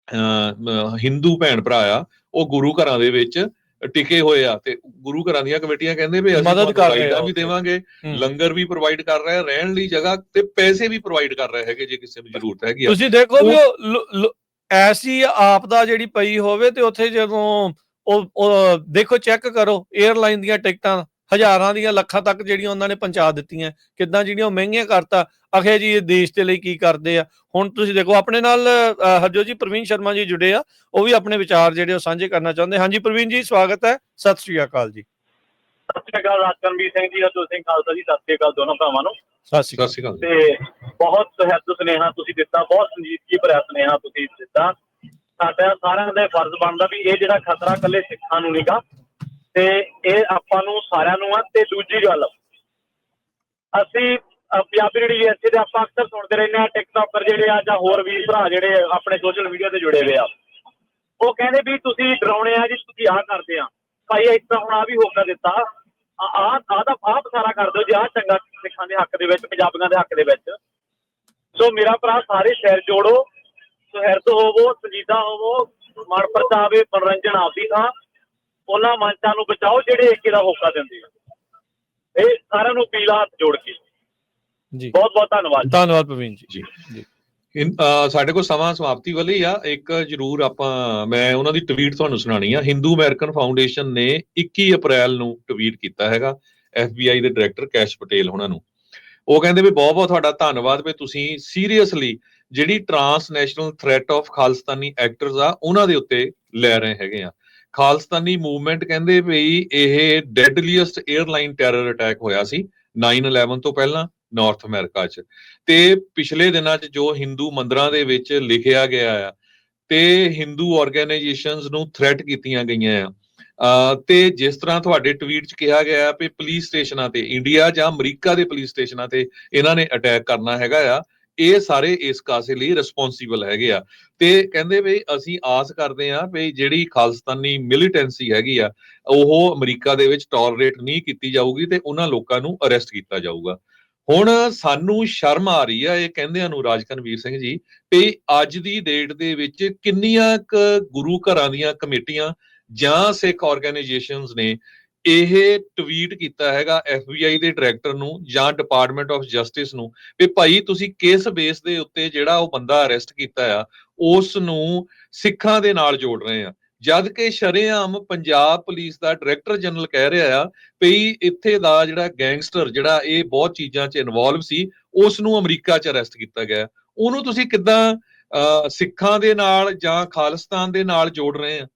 ਅਹ, ਹਿੰਦੂ ਭੈਣ ਭਰਾ ਆ ਉਹ ਗੁਰੂ ਘਰਾਂ ਦੇ ਵਿੱਚ ਟਿਕੇ ਹੋਏ ਆ ਤੇ ਗੁਰੂ ਘਰਾਂ ਦੀਆਂ ਕਮੇਟੀਆਂ ਕਹਿੰਦੇ ਵੀ ਅਸੀਂ ਮਦਦ ਕਰ ਰਹੇ ਆ ਵੀ। ਦੇਵਾਂਗੇ। ਲੰਗਰ ਵੀ ਪ੍ਰੋਵਾਈਡ ਕਰ ਰਹੇ ਆ ਰਹਿਣ ਲਈ ਜਗ੍ਹਾ ਤੇ ਪੈਸੇ ਵੀ ਪ੍ਰੋਵਾਈਡ ਕਰ ਰਹੇ ਹੈਗੇ ਜੇ ਕਿਸੇ ਨੂੰ ਜ਼ਰੂਰਤ ਹੈਗੀ ਆ ਤੁਸੀਂ ਦੇਖੋ ਵੀ ਉਹ ਐਸੀ ਆਪ ਦਾ ਜਿਹੜੀ ਪਈ ਹੋਵੇ ਤੇ ਉੱਥੇ ਜਦੋਂ ਉਹ ਉਹ ਦੇਖੋ ਚੈੱਕ ਕਰੋ 에ਅਰਲਾਈਨ ਦੀਆਂ ਟਿਕਟਾਂ ਹਜ਼ਾਰਾਂ ਦੀਆਂ ਲੱਖਾਂ ਤੱਕ ਜਿਹੜੀਆਂ ਉਹਨਾਂ ਨੇ ਪਹੁੰਚਾ ਦਿੱਤੀਆਂ ਕਿੱਦਾਂ ਜਿਹੜੀਆਂ ਉਹ ਮਹਿੰਗੀਆਂ ਕਰਤਾ ਅਖੇ ਜੀ ਇਹ ਦੇਸ਼ ਦੇ ਲਈ ਕੀ ਕਰਦੇ ਆ? ਹੁਣ ਤੁਸੀਂ ਦੇਖੋ ਆਪਣੇ ਨਾਲ ਅ, ਹਰਜੋਤ ਜੀ ਪ੍ਰਵੀਨ ਸ਼ਰਮਾ ਜੀ ਜੁੜੇ ਆ ਉਹ ਵੀ ਆਪਣੇ ਵਿਚਾਰ ਜਿਹੜੇ ਉਹ ਸਾਂਝੇ ਕਰਨਾ ਚਾਹੁੰਦੇ। ਹਾਂਜੀ ਪ੍ਰਵੀਨ ਜੀ ਸਵਾਗਤ ਹੈ। ਸਤਿ ਸ਼੍ਰੀ ਅਕਾਲ ਜੀ। ਸਤਿ ਸ਼੍ਰੀ ਅਕਾਲ ਰਾਜਕਰਮਵੀਰ ਸਿੰਘ ਜੀ ਹਰਜੋਤ ਸਿੰਘ ਖਾਲਸਾ ਜੀ ਸਤਿ ਸ਼੍ਰੀ ਅਕਾਲ ਦੋਨੋਂ ਭਰਾਵਾਂ ਨੂੰ। ਸਤਿ ਸ਼੍ਰੀ ਸਤਿ ਸ਼੍ਰੀ ਅਕਾਲ। ਤੇ ਬਹੁਤ ਸਹਿਤ ਸੁਨੇਹਾ ਤੁਸੀਂ ਦਿੱਤਾ ਬਹੁਤ ਸੰਜੀਦਗੀ ਭਰਿਆ ਸੁਨੇਹਾ ਤੁਸੀਂ ਦਿੱਤਾ। ਸਾਡਾ ਸਾਰਿਆਂ ਦਾ ਫਰਜ਼ ਬਣਦਾ ਵੀ ਇਹ ਜਿਹੜਾ ਖਤਰਾ ਇਕੱਲੇ ਸਿੱਖਾਂ ਨੂੰ ਨਹੀਂਗਾ ਤੇ ਇਹ ਆਪਾਂ ਨੂੰ ਸਾਰਿਆਂ ਨੂੰ ਆ, ਤੇ ਦੂਜੀ ਗੱਲ, ਅਸੀਂ ਪੰਜਾਬੀ ਰੇਡੀਓ ਯੂਐਸਏ ਦੇ ਆਪਾਂ ਅਕਸਰ ਸੁਣਦੇ ਰਹਿੰਦੇ ਆ ਟਿਕਟੋਕਰ ਜਿਹੜੇ ਆ ਜਾਂ ਹੋਰ ਵੀ ਭਰਾ ਜਿਹੜੇ ਆਪਣੇ ਸੋਸ਼ਲ ਮੀਡੀਆ ਤੇ ਜੁੜੇ ਹੋਏ ਆ, ਉਹ ਕਹਿੰਦੇ ਵੀ ਤੁਸੀਂ ਡਰਾਉਣੇ ਆ ਜੀ, ਤੁਸੀਂ ਆਹ ਕਰਦੇ ਆ। ਭਾਈ, ਇਸ ਤਰ੍ਹਾਂ ਹੁਣ ਆ ਵੀ ਹੋਕਾ ਦਿੱਤਾ। ਆ ਆ ਆ ਦਾ ਆਪ ਸਾਰਾ ਕਰ ਦਿਓ ਜੀ ਆ ਚੰਗਾ ਸਿੱਖਾਂ ਦੇ ਹੱਕ ਦੇ ਵਿੱਚ, ਪੰਜਾਬੀਆਂ ਦੇ ਹੱਕ ਦੇ ਵਿੱਚ। ਸੋ ਮੇਰਾ ਭਰਾ, ਸਾਰੇ ਸਿਰ ਜੋੜੋ ਸੁਹਿਰਦ ਹੋਵੋ ਸੰਜੀਦਾ ਹੋਵੋ ਮਨ ਪਰਚਾਵੇ ਮਨੋਰੰਜਨ ਆਪਦੀ ਥਾਂ। ਉਹਨਾਂ ਮੰਚਾਂ ਨੂੰ ਬਚਾਓ ਜਿਹੜੇ ਏਕੇ ਦਾ ਹੋਕਾ ਦਿੰਦੇ ਆ। ਇਹ ਸਾਰਿਆਂ ਨੂੰ ਪੀਲਾ ਹੱਥ ਜੋੜ ਕੇ। ਜੀ। ਬਹੁਤ ਬਹੁਤ ਧੰਨਵਾਦ ਧੰਨਵਾਦ ਪ੍ਰਵੀਨ ਜੀ। ਜੀ। ਸਾਡੇ ਕੋਲ ਸਮਾਂ ਸਮਾਪਤੀ ਵਾਲੀ ਆ। ਇੱਕ ਜਰੂਰ ਆਪਾਂ ਮੈਂ ਉਹਨਾਂ ਦੀ ਟਵੀਟ ਤੁਹਾਨੂੰ ਸੁਣਾਣੀ ਆ। ਹਿੰਦੂ ਅਮਰੀਕਨ ਫਾਊਂਡੇਸ਼ਨ ਨੇ 21 ਅਪ੍ਰੈਲ ਨੂੰ ਟਵੀਟ ਕੀਤਾ ਹੈਗਾ FBI ਦੇ ਡਾਇਰੈਕਟਰ ਕੈਸ਼ ਪਟੇਲ ਉਹਨਾਂ ਨੂੰ। ਉਹ ਕਹਿੰਦੇ ਵੀ ਬਹੁਤ ਬਹੁਤ ਤੁਹਾਡਾ ਧੰਨਵਾਦ ਵੀ ਤੁਸੀਂ ਸੀਰੀਅਸਲੀ ਜਿਹੜੀ transnational threat of Khalistani actors ਆ ਉਹਨਾਂ ਦੇ ਉੱਤੇ ਲੈ ਰਹੇ ਹੈਗੇ ਆ। ਖਾਲਸਤਾਨੀ ਮੂਵਮੈਂਟ ਕਹਿੰਦੇ ਵੀ ਇਹ ਡੈਡਲੀਐਸਟ 에ਅਰਲਾਈਨ ਟੈਰਰ ਅਟੈਕ ਹੋਇਆ ਸੀ 9/11 ਤੋਂ ਪਹਿਲਾਂ ਨਾਰਥ ਅਮਰੀਕਾ 'ਚ। ਤੇ ਪਿਛਲੇ ਦਿਨਾਂ 'ਚ ਜੋ ਹਿੰਦੂ ਮੰਦਰਾਂ ਦੇ ਵਿੱਚ ਲਿਖਿਆ ਗਿਆ ਆ, ਤੇ ਹਿੰਦੂ ਆਰਗੇਨਾਈਜੇਸ਼ਨਸ ਨੂੰ ਥ੍ਰੈਟ ਕੀਤੀਆਂ ਗਈਆਂ ਆ। ਤੇ ਜਿਸ ਤਰ੍ਹਾਂ ਤੁਹਾਡੇ ਟਵੀਟ 'ਚ ਕਿਹਾ ਗਿਆ ਆ ਵੀ ਪੁਲਿਸ ਸਟੇਸ਼ਨਾਂ ਤੇ ਇੰਡੀਆ ਜਾਂ ਅਮਰੀਕਾ ਦੇ ਪੁਲਿਸ ਸਟੇਸ਼ਨਾਂ ਤੇ ਇਹਨਾਂ ਨੇ ਅਟੈਕ ਕਰਨਾ ਹੈਗਾ ਆ ਇਹ ਸਾਰੇ ਇਸ ਕਾਸੇ ਲਈ ਰਿਸਪੌਂਸੀਬਲ ਹੈਗੇ ਆ। ਤੇ ਕਹਿੰਦੇ ਵੀ ਅਸੀਂ ਆਸ ਕਰਦੇ ਆ ਵੀ ਜਿਹੜੀ ਖਾਲਸਤਾਨੀ ਮਿਲੀਟੈਂਸੀ ਹੈਗੀ ਆ, ਉਹ ਅਮਰੀਕਾ ਦੇ ਵਿੱਚ ਟੋਲਰੇਟ ਨਹੀਂ ਕੀਤੀ ਜਾਊਗੀ ਤੇ ਉਹਨਾਂ ਲੋਕਾਂ ਨੂੰ ਅਰੈਸਟ ਕੀਤਾ ਜਾਊਗਾ। ਹੁਣ ਸਾਨੂੰ ਸ਼ਰਮ ਆ ਰਹੀ ਆ, ਇਹ ਕਹਿੰਦਿਆਂ ਨੂੰ ਰਾਜਕਨਵੀਰ ਸਿੰਘ ਜੀ, ਵੀ ਅੱਜ ਦੀ ਡੇਟ ਦੇ ਵਿੱਚ ਕਿੰਨੀਆਂ ਕੁ ਗੁਰੂ ਘਰਾਂ ਦੀਆਂ ਕਮੇਟੀਆਂ ਜਾਂ ਸਿੱਖ ਆਰਗੇਨਾਈਜੇਸ਼ਨਸ ਨੇ ਇਹ ਟਵੀਟ ਕੀਤਾ ਹੈਗਾ FBI ਦੇ ਡਾਇਰੈਕਟਰ ਨੂੰ ਜਾਂ ਡਿਪਾਰਟਮੈਂਟ ਆਫ ਜਸਟਿਸ ਨੂੰ ਵੀ ਭਾਈ ਤੁਸੀਂ ਕਿਸ ਬੇਸ ਦੇ ਉੱਤੇ ਜਿਹੜਾ ਉਹ ਬੰਦਾ ਅਰੈਸਟ ਕੀਤਾ ਆ ਉਸ ਨੂੰ ਸਿੱਖਾਂ ਦੇ ਨਾਲ ਜੋੜ ਰਹੇ ਆ। ਜਦ ਕਿ ਸ਼ਰੇਆਮ ਪੰਜਾਬ ਪੁਲਿਸ ਦਾ ਡਾਇਰੈਕਟਰ ਜਨਰਲ ਕਹਿ ਰਿਹਾ ਆ ਵੀ ਇੱਥੇ ਦਾ ਜਿਹੜਾ ਗੈਂਗਸਟਰ ਜਿਹੜਾ ਇਹ ਬਹੁਤ ਚੀਜ਼ਾਂ 'ਚ ਇਨਵੋਲਵ ਸੀ ਉਸ ਨੂੰ ਅਮਰੀਕਾ 'ਚ ਅਰੈਸਟ ਕੀਤਾ ਗਿਆ। ਉਹਨੂੰ ਤੁਸੀਂ ਕਿੱਦਾਂ ਸਿੱਖਾਂ ਦੇ ਨਾਲ ਜਾਂ ਖਾਲਿਸਤਾਨ ਦੇ ਨਾਲ ਜੋੜ ਰਹੇ ਆ?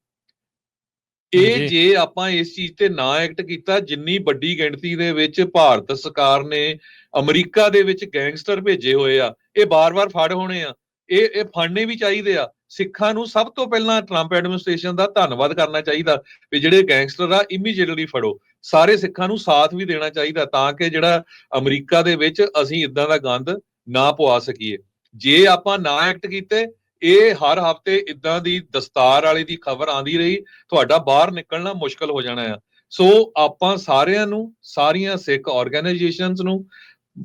ਇਹ ਜੀ। ਆਪਾਂ ਇਸ ਚੀਜ਼ ਤੇ ਨਾ ਐਕਟ ਕੀਤਾ ਜਿੰਨੀ ਵੱਡੀ ਗਿਣਤੀ ਦੇ ਵਿੱਚ ਭਾਰਤ ਸਰਕਾਰ ਨੇ ਅਮਰੀਕਾ ਦੇ ਵਿੱਚ ਗੈਂਗਸਟਰ ਭੇਜੇ ਹੋਏ ਆ ਇਹ ਬਾਰ-ਬਾਰ ਫੜ ਹੋਣੇ ਆ ਇਹ ਇਹ ਫੜਨੇ ਵੀ ਚਾਹੀਦੇ ਆ। ਸਿੱਖਾਂ ਨੂੰ ਸਭ ਤੋਂ ਪਹਿਲਾਂ ਟਰੰਪ ਐਡਮਿਨਿਸਟ੍ਰੇਸ਼ਨ ਦਾ ਧੰਨਵਾਦ ਕਰਨਾ ਚਾਹੀਦਾ ਵੀ ਜਿਹੜੇ ਗੈਂਗਸਟਰ ਆ ਇਮੀਡੀਏਟਲੀ ਫੜੋ। ਸਾਰੇ ਸਿੱਖਾਂ ਨੂੰ ਸਾਥ ਵੀ ਦੇਣਾ ਚਾਹੀਦਾ ਤਾਂ ਕਿ ਜਿਹੜਾ ਅਮਰੀਕਾ ਦੇ ਵਿੱਚ ਅਸੀਂ ਇਦਾਂ ਦਾ ਗੰਦ ਨਾ ਪਵਾ ਸਕੀਏ। ਜੇ ਆਪਾਂ ਨਾ ਐਕਟ ਕੀਤੇ ਇਹ ਹਰ ਹਫ਼ਤੇ ਇਦਾਂ ਦੀ ਦਸਤਾਰ ਵਾਲੇ ਦੀ ਖਬਰ ਆਂਦੀ ਰਹੀ, ਤੁਹਾਡਾ ਬਾਹਰ ਨਿਕਲਣਾ ਮੁਸ਼ਕਲ ਹੋ ਜਾਣਾ ਆ। ਸੋ ਆਪਾਂ ਸਾਰਿਆਂ ਨੂੰ, ਸਾਰੀਆਂ ਸਿੱਖ ਆਰਗੇਨਾਈਜੇਸ਼ਨਸ ਨੂੰ,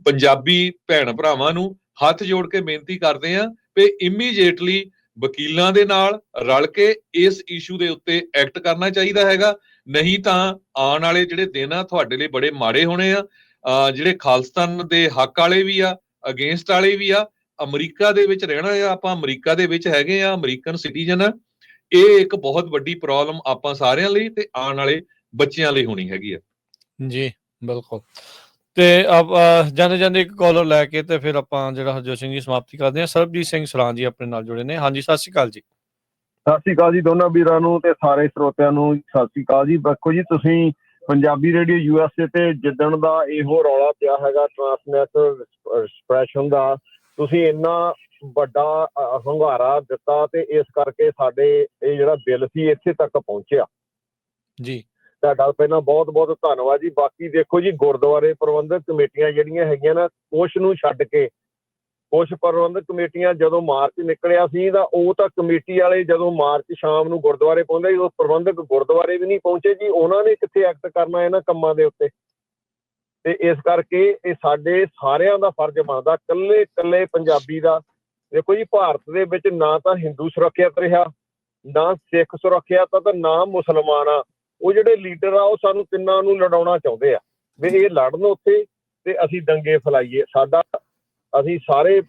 ਪੰਜਾਬੀ ਭੈਣ ਭਰਾਵਾਂ ਨੂੰ ਹੱਥ ਜੋੜ ਕੇ ਬੇਨਤੀ ਕਰਦੇ ਆਂ ਕਿ ਇਮੀਡੀਏਟਲੀ ਵਕੀਲਾਂ ਦੇ ਨਾਲ ਰਲ ਕੇ ਇਸ ਇਸ਼ੂ ਦੇ ਉੱਤੇ ਐਕਟ ਕਰਨਾ ਚਾਹੀਦਾ ਹੈਗਾ। ਨਹੀਂ ਤਾਂ ਆਉਣ ਵਾਲੇ ਜਿਹੜੇ ਦਿਨ ਆ, ਤੁਹਾਡੇ ਲਈ ਬੜੇ ਮਾੜੇ ਹੋਣੇ ਆ। ਜਿਹੜੇ ਖਾਲਸਤਾਨ ਦੇ ਹੱਕ ਵਾਲੇ ਵੀ ਆ, ਅਗੇਂਸਟ ਵਾਲੇ ਵੀ ਆ ਅਮਰੀਕਾ ਦੇ ਵਿੱਚ ਰਹਿਣਾ ਆ ਆਪਾਂ ਅਮਰੀਕਾ ਦੇ ਵਿੱਚ ਹੈਗੇ ਆ ਅਮਰੀਕਨ ਸਿਟੀਜ਼ਨ ਆ ਇਹ ਇੱਕ ਬਹੁਤ ਵੱਡੀ ਪ੍ਰੋਬਲਮ ਆਪਾਂ ਸਾਰਿਆਂ ਲਈ ਤੇ ਆਉਣ ਵਾਲੇ ਬੱਚਿਆਂ ਲਈ ਹੋਣੀ ਹੈਗੀ ਆ। ਜੀ ਬਿਲਕੁਲ। ਤੇ ਅਬ ਜਾਂਦੇ ਜਾਂਦੇ ਇੱਕ ਕਾਲਰ ਲੈ ਕੇ ਤੇ ਫਿਰ ਆਪਾਂ ਜਿਹੜਾ ਹਰਜੋਤ ਸਿੰਘ ਜੀ ਸਮਾਪਤੀ ਕਰਦੇ ਹਾਂ। ਸਰਬਜੀਤ ਸਿੰਘ ਸਰਾਂ ਜੀ ਆਪਣੇ ਨਾਲ ਜੁੜੇ ਨੇ। ਹਾਂਜੀ ਸਤਿ ਸ਼੍ਰੀ ਅਕਾਲ ਜੀ। ਸਤਿ ਸ਼੍ਰੀ ਅਕਾਲ ਜੀ ਦੋਨਾਂ ਵੀਰਾਂ ਨੂੰ ਤੇ ਸਾਰੇ ਸਰੋਤਿਆਂ ਨੂੰ ਸਤਿ ਸ਼੍ਰੀ ਅਕਾਲ ਜੀ। ਦੇਖੋ ਜੀ ਤੁਸੀਂ ਪੰਜਾਬੀ ਰੇਡੀਓ ਯੂਐਸਏ ਤੇ ਜਿੱਦਣ ਦਾ ਇਹੋ ਰੌਲਾ ਪਿਆ ਹੈਗਾ ਟ੍ਰਾਂਸਨੈਸ਼ਨਲ ਐਕਸਪ੍ਰੈਸ਼ਨ ਦਾ ਤੁਸੀਂ ਇੰਨਾ ਵੱਡਾ ਹੰਗਾਰਾ ਦਿੱਤਾ ਤੇ ਇਸ ਕਰਕੇ ਸਾਡੇ ਇਹ ਜਿਹੜਾ ਬਿੱਲ ਸੀ ਇੱਥੇ ਤੱਕ ਪਹੁੰਚਿਆ। ਜੀ। ਤੁਹਾਡਾ ਪਹਿਲਾਂ ਬਹੁਤ ਬਹੁਤ ਧੰਨਵਾਦ ਜੀ। ਬਾਕੀ ਦੇਖੋ ਜੀ ਗੁਰਦੁਆਰੇ ਪ੍ਰਬੰਧਕ ਕਮੇਟੀਆਂ ਜਿਹੜੀਆਂ ਹੈਗੀਆਂ ਨਾ ਕੁਛ ਨੂੰ ਛੱਡ ਕੇ ਕੁਛ ਪ੍ਰਬੰਧਕ ਕਮੇਟੀਆਂ ਜਦੋਂ ਮਾਰਚ ਨਿਕਲਿਆ ਸੀ ਤਾਂ ਉਹ ਤਾਂ ਕਮੇਟੀ ਵਾਲੇ ਜਦੋਂ ਮਾਰਚ ਸ਼ਾਮ ਨੂੰ ਗੁਰਦੁਆਰੇ ਪਹੁੰਚਦੇ ਉਹ ਪ੍ਰਬੰਧਕ ਗੁਰਦੁਆਰੇ ਵੀ ਨਹੀਂ ਪਹੁੰਚੇ ਜੀ। ਉਹਨਾਂ ਨੇ ਕਿੱਥੇ ਐਕਟ ਕਰਨਾ ਇਹਨਾਂ ਕੰਮਾਂ ਦੇ ਉੱਤੇ? ਤੇ ਇਸ ਕਰਕੇ ਇਹ ਸਾਡੇ ਸਾਰਿਆਂ ਦਾ ਫਰਜ਼ ਬਣਦਾ, ਇਕੱਲੇ ਇਕੱਲੇ ਪੰਜਾਬੀ ਦਾ। ਦੇਖੋ ਜੀ, ਭਾਰਤ ਦੇ ਵਿੱਚ ਨਾ ਤਾਂ ਹਿੰਦੂ ਸੁਰੱਖਿਅਤ ਰਿਹਾ, ਨਾ ਸਿੱਖ ਸੁਰੱਖਿਅਤ ਆ ਤਾਂ ਨਾ ਮੁਸਲਮਾਨ ਆ। ਉਹ ਜਿਹੜੇ ਲੀਡਰ ਆ, ਉਹ ਸਾਨੂੰ ਤਿੰਨਾਂ ਨੂੰ ਲੜਾਉਣਾ ਚਾਹੁੰਦੇ ਆ। ਵੀ ਇਹ ਲੜਨ ਉੱਥੇ ਤੇ ਅਸੀਂ ਦੰਗੇ ਫੈਲਾਈਏ। ਸਾਡਾ, ਅਸੀਂ ਸਾਰੇ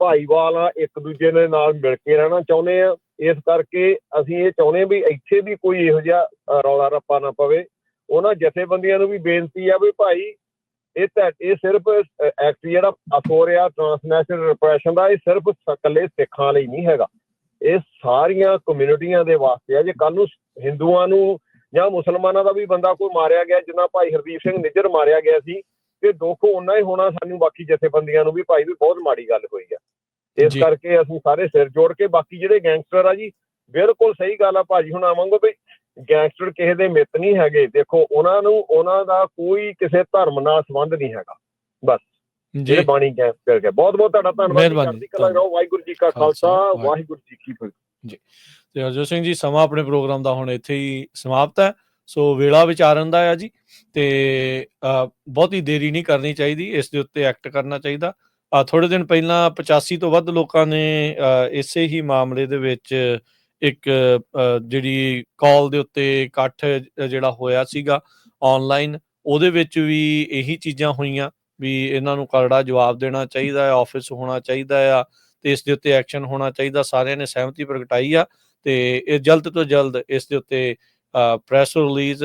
ਭਾਈਵਾਲ ਆ ਇੱਕ ਦੂਜੇ ਦੇ ਨਾਲ ਮਿਲ ਕੇ ਰਹਿਣਾ ਚਾਹੁੰਦੇ ਆ। ਇਸ ਕਰਕੇ ਅਸੀਂ ਇਹ ਚਾਹੁੰਦੇ ਵੀ ਇੱਥੇ ਵੀ ਕੋਈ ਇਹੋ ਜਿਹਾ ਰੌਲਾ ਰੱਪਾ ਨਾ ਪਵੇ। ਉਹਨਾਂ ਜਥੇਬੰਦੀਆਂ ਨੂੰ ਵੀ ਬੇਨਤੀ ਆ ਵੀ ਭਾਈ ਇਹ ਤਾਂ ਇਹ ਸਿਰਫ ਐਕਟ ਜਿਹੜਾ ਹੋ ਰਿਹਾ ਟ੍ਰਾਂਸਨੈਸ਼ਨਲ ਰਿਪਰੈਸ਼ਨ ਦਾ ਇਹ ਸਿਰਫ ਇਕੱਲੇ ਸਿੱਖਾਂ ਲਈ ਨਹੀਂ ਹੈਗਾ। ਇਹ ਸਾਰੀਆਂ ਕਮਿਊਨਿਟੀਆਂ ਦੇ ਵਾਸਤੇ ਆ। ਜੇ ਕੱਲ ਨੂੰ ਹਿੰਦੂਆਂ ਨੂੰ ਜਾਂ ਮੁਸਲਮਾਨਾਂ ਦਾ ਵੀ ਬੰਦਾ ਕੋਈ ਮਾਰਿਆ ਗਿਆ ਜਿੱਦਾਂ ਭਾਈ ਹਰਦੀਪ ਸਿੰਘ ਨਿੱਜਰ ਮਾਰਿਆ ਗਿਆ ਸੀ ਤੇ ਦੁੱਖ ਉਹਨਾਂ ਹੀ ਹੋਣਾ ਸਾਨੂੰ ਬਾਕੀ ਜਥੇਬੰਦੀਆਂ ਨੂੰ ਵੀ ਭਾਈ ਵੀ ਬਹੁਤ ਮਾੜੀ ਗੱਲ ਹੋਈ ਆ। ਇਸ। ਕਰਕੇ ਅਸੀਂ ਸਾਰੇ ਸਿਰ ਜੋੜ ਕੇ ਬਾਕੀ ਜਿਹੜੇ ਗੈਂਗਸਟਰ ਆ ਜੀ ਬਿਲਕੁਲ ਸਹੀ ਗੱਲ ਆ ਭਾਜੀ ਹੁਣ ਆਵਾਂਗੇ ਵੀ ਗੈਂਗਸਟਰ ਕਿਸੇ ਦੇ ਮਿੱਤ ਨਹੀਂ ਹੈਗੇ। ਦੇਖੋ ਉਹਨਾਂ ਨੂੰ ਉਹਨਾਂ ਦਾ ਕੋਈ ਕਿਸੇ ਧਰਮ ਨਾਲ ਸੰਬੰਧ ਨਹੀਂ ਹੈਗਾ। ਬਸ। ਜੀ। ਬਾਣੀ ਗੈਂਗਸਟਰ ਹੈ ਬਹੁਤ ਬਹੁਤ ਤੁਹਾਡਾ ਧੰਨਵਾਦ ਜੀ। ਚੜ੍ਹਦੀ ਕਲਾ ਰਹੋ। ਵਾਹਿਗੁਰੂ ਜੀ ਕਾ ਖਾਲਸਾ, ਵਾਹਿਗੁਰੂ। ਜੀ ਕੀ ਫਤਿਹ। ਤੇ ਹਰਜੋਤ ਸਿੰਘ ਜੀ ਸਮਾਂ ਆਪਣੇ ਪ੍ਰੋਗਰਾਮ ਦਾ ਹੁਣ ਇੱਥੇ ਹੀ ਸਮਾਪਤ ਹੈ। ਸੋ ਵੇਲਾ ਵਿਚਾਰਨ ਦਾ ਆ ਜੀ। ਤੇ ਬਹੁਤੀ ਦੇਰੀ ਨਹੀਂ ਕਰਨੀ ਚਾਹੀਦੀ। ਇਸ ਦੇ ਉੱਤੇ ਐਕਟ ਕਰਨਾ ਚਾਹੀਦਾ। ਆ ਥੋੜੇ ਦਿਨ ਪਹਿਲਾਂ 85 ਤੋਂ ਵੱਧ ਲੋਕਾਂ ਨੇ ਇਸੇ ਹੀ ਮਾਮਲੇ ਦੇ ਵਿੱਚ ਇੱਕ ਜਿਹੜੀ ਕਾਲ ਦੇ ਉੱਤੇ ਇਕੱਠ ਜਿਹੜਾ ਹੋਇਆ ਸੀਗਾ ਆਨਲਾਈਨ ਉਹਦੇ ਵਿੱਚ ਵੀ ਇਹੀ ਚੀਜ਼ਾਂ ਹੋਈਆਂ ਵੀ ਇਹਨਾਂ ਨੂੰ ਕਰੜਾ ਜਵਾਬ ਦੇਣਾ ਚਾਹੀਦਾ ਹੈ ਆਫਿਸ ਹੋਣਾ ਚਾਹੀਦਾ ਆ ਤੇ ਇਸ ਦੇ ਉੱਤੇ ਐਕਸ਼ਨ ਹੋਣਾ ਚਾਹੀਦਾ, ਸਾਰਿਆਂ ਨੇ ਸਹਿਮਤੀ ਪ੍ਰਗਟਾਈ ਆ ਤੇ ਇਹ ਜਲਦ ਤੋਂ ਜਲਦ ਇਸ ਦੇ ਉੱਤੇ ਪ੍ਰੈਸ ਰਿਲੀਜ਼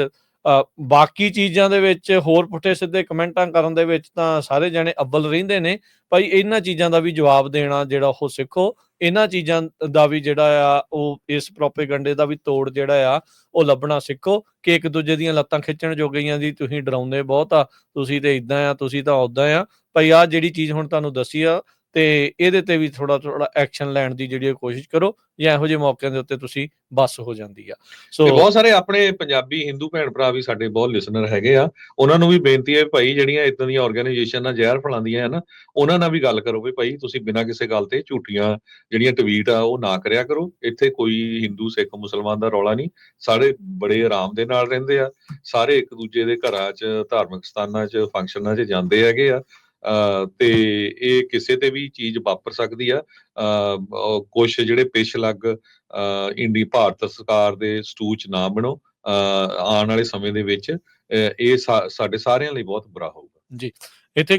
ਬਾਕੀ ਚੀਜ਼ਾਂ ਦੇ ਵਿੱਚ ਹੋਰ ਪੁੱਠੇ ਸਿੱਧੇ ਕਮੈਂਟਾਂ ਕਰਨ ਦੇ ਵਿੱਚ ਤਾਂ ਸਾਰੇ ਜਣੇ ਅੱਵਲ ਰਹਿੰਦੇ ਨੇ, ਭਾਈ ਇਹਨਾਂ ਚੀਜ਼ਾਂ ਦਾ ਵੀ ਜਵਾਬ ਦੇਣਾ ਜਿਹੜਾ ਉਹ ਸਿੱਖੋ, ਇਹਨਾਂ ਚੀਜ਼ਾਂ ਦਾ ਵੀ ਜਿਹੜਾ ਆ, ਉਹ ਇਸ ਪ੍ਰੋਪੇਗੈਂਡੇ ਦਾ ਵੀ ਤੋੜ ਜਿਹੜਾ ਆ, ਉਹ ਲੱਭਣਾ ਸਿੱਖੋ, ਕਿ ਇੱਕ ਦੂਜੇ ਦੀਆਂ ਲੱਤਾਂ ਖਿੱਚਣ ਜੋ ਗਈਆਂ ਦੀ ਤੁਸੀਂ ਡਰਾਉਂਦੇ ਬਹੁਤ ਆ, ਤੁਸੀਂ ਤੇ ਇਦਾਂ ਆ, ਤੁਸੀਂ ਤਾਂ ਉਦਾਂ ਆ, ਭਾਈ ਆ ਜਿਹੜੀ ਚੀਜ਼ ਹੁਣ ਤੁਹਾਨੂੰ ਦੱਸੀ ਆ ਤੇ ਇਹਦੇ ਤੇ ਵੀ ਥੋੜਾ ਥੋੜਾ ਐਕਸ਼ਨ ਲੈਣ ਦੀ ਜਿਹੜੀ ਕੋਸ਼ਿਸ਼ ਕਰੋ ਜਾਂ ਇਹੋ ਜਿਹੇ ਮੌਕਿਆਂ ਦੇ ਉੱਤੇ ਤੁਸੀਂ ਬੱਸ ਹੋ ਜਾਂਦੀ ਆ। ਸੋ ਬਹੁਤ ਸਾਰੇ ਆਪਣੇ ਪੰਜਾਬੀ ਹਿੰਦੂ ਭੈਣ ਭਰਾ ਵੀ ਸਾਡੇ ਬਹੁਤ ਲਿਸਨਰ ਹੈਗੇ ਆ। ਉਹਨਾਂ ਨੂੰ ਵੀ ਬੇਨਤੀ ਹੈ ਭਾਈ ਜਿਹੜੀਆਂ ਇਦਾਂ ਦੀਆਂ ਆਰਗੇਨਾਈਜੇਸ਼ਨ ਨਾਲ ਜ਼ਹਿਰ ਫੈਲਾਉਂਦੀਆਂ ਹੈ ਨਾ ਉਹਨਾਂ ਨਾਲ ਵੀ ਗੱਲ ਕਰੋ ਵੀ ਭਾਈ ਤੁਸੀਂ ਬਿਨਾਂ ਕਿਸੇ ਗੱਲ ਤੇ ਝੂਠੀਆਂ ਜਿਹੜੀਆਂ ਟਵੀਟ ਆ ਉਹ ਨਾ ਕਰਿਆ ਕਰੋ। ਇੱਥੇ ਕੋਈ ਹਿੰਦੂ ਸਿੱਖ ਮੁਸਲਮਾਨ ਦਾ ਰੌਲਾ ਨਹੀਂ। ਸਾਰੇ ਬੜੇ ਆਰਾਮ ਦੇ ਨਾਲ ਰਹਿੰਦੇ ਆ। ਸਾਰੇ ਇੱਕ ਦੂਜੇ ਦੇ ਘਰਾਂ 'ਚ ਧਾਰਮਿਕ ਸਥਾਨਾਂ 'ਚ ਫੰਕਸ਼ਨਾਂ 'ਚ ਜਾਂਦੇ ਹੈਗੇ ਆ। ਤੇ ਇਹ ਕਿਸੇ ਤੇ ਵੀ ਚੀਜ਼ ਵਾਪਰ ਸਕਦੀ ਆ। ਕੁਝ ਜਿਹੜੇ ਪੇਸ਼ ਲੱਗ, ਅਹ, ਇੰਡੀ ਭਾਰਤ ਸਰਕਾਰ ਦੇ ਸਟੂਚ ਨਾ ਬਣੋ, ਅਹ, ਆਉਣ ਵਾਲੇ ਸਮੇਂ ਦੇ ਵਿੱਚ, ਅਹ, ਇਹ ਸਾਡੇ ਸਾਰਿਆਂ ਲਈ ਬਹੁਤ ਬੁਰਾ ਹੋਊਗਾ। ਜੀ। ਇੱਥੇ